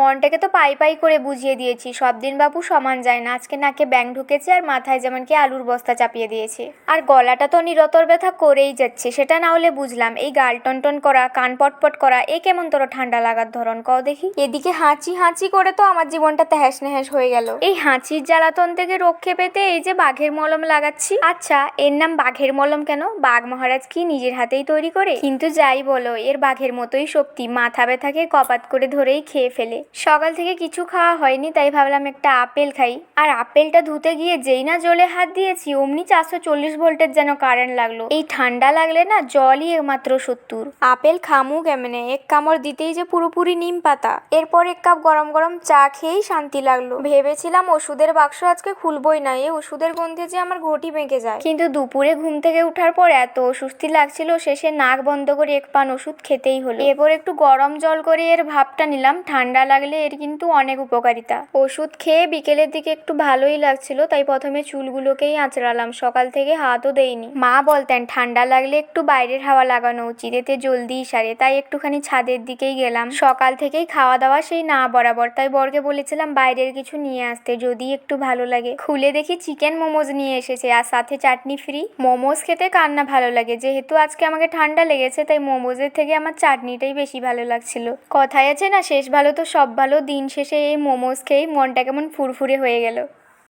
মনটাকে তো পাই পাই করে বুঝিয়ে দিয়েছি। সব দিন বাবু সমান যায় না। আজকে নাকে ব্যাং ঢুকেছে আর মাথায় যেমন কি আলুর বস্তা চাপিয়ে দিয়েছে। আর গলাটা তো নিরতর ব্যথা করেই যাচ্ছে সেটা না হলে বুঝলাম। এই গাল টনটন করা কান পটপট করা এ কেমন তোর ঠান্ডা লাগার ধরন? কও দেখি। এদিকে হাঁচি হাঁচি করে তো আমার জীবনটা তেহাস নেহাস হয়ে গেল। এই হাঁচির জ্বালাতন থেকে রক্ষে পেতে এই যে বাঘের মলম লাগাচ্ছি। আচ্ছা এর নাম বাঘের মলম কেন? বাঘ মহারাজ কি নিজের হাতেই তৈরি করে? কিন্তু যাই বলো এর বাঘের মতোই শক্তি। মাথা ব্যথাকে কপাত করে ধরেই খেয়ে ফেলে। সকাল থেকে কিছু খাওয়া হয়নি, তাই ভাবলাম একটা আপেল খাই। আর আপেলটা ধুতে গিয়ে যেই না জলে হাত দিয়েছি, অমনি চারশো চল্লিশ ভোল্টের যেন কারেন্ট লাগল। এই ঠান্ডা লাগলে না জলই একমাত্র সত্তর আপেল খামু কেমনে? এক কামড় দিতেই যে পুরোপুরি নিম পাতা। এরপর এক কাপ গরম গরম চা খেয়েই শান্তি লাগল। ভেবেছিলাম ওষুধের বাক্স আজকে খুলবই না, এই ওষুধের গন্ধে যে আমার ঘটি বেঁকে যায়। কিন্তু দুপুরে ঘুম থেকে ওঠার পর এত অস্বস্তি লাগছিল, শেষে নাক বন্ধ করে এক পান ওষুধ খেতেই হলো। এরপর একটু গরম জল করে এর ভাবটা নিলাম, ঠান্ডা লাগলে এর কিন্তু অনেক উপকারিতা। ওষুধ খেয়ে বিকেলের দিকে একটু ভালোই লাগছিল, তাই প্রথমে চুলগুলোকেই আঁচড়ালাম, সকাল থেকে হাতও দেইনি। মা বলতেন, ঠান্ডা লাগলে একটু বাইরের হাওয়া লাগানো উচিত, এতে জলদি সারে তাই একটুখানি ছাদের দিকেই গেলাম। সকাল থেকেই খাওয়া দাওয়া সেই না বরাবর, তাই বরকে বলেছিলাম, বাইরের কিছু নিয়ে আসতে, যদি একটু ভালো লাগে। খুলে দেখি চিকেন মোমোজ নিয়ে এসেছে, আর সাথে চাটনি ফ্রি। মোমোজ খেতে কার না ভালো লাগে, যেহেতু আজকে আমাকে ঠান্ডা লেগেছে, তাই মোমোজের থেকে আমার চাটনিটাই বেশি ভালো লাগছিল। কথায় আছে না, শেষ ভালো তো সব ভালো দিন শেষে এই মোমোজ খেয়েই মনটা কেমন ফুরফুরে হয়ে গেল।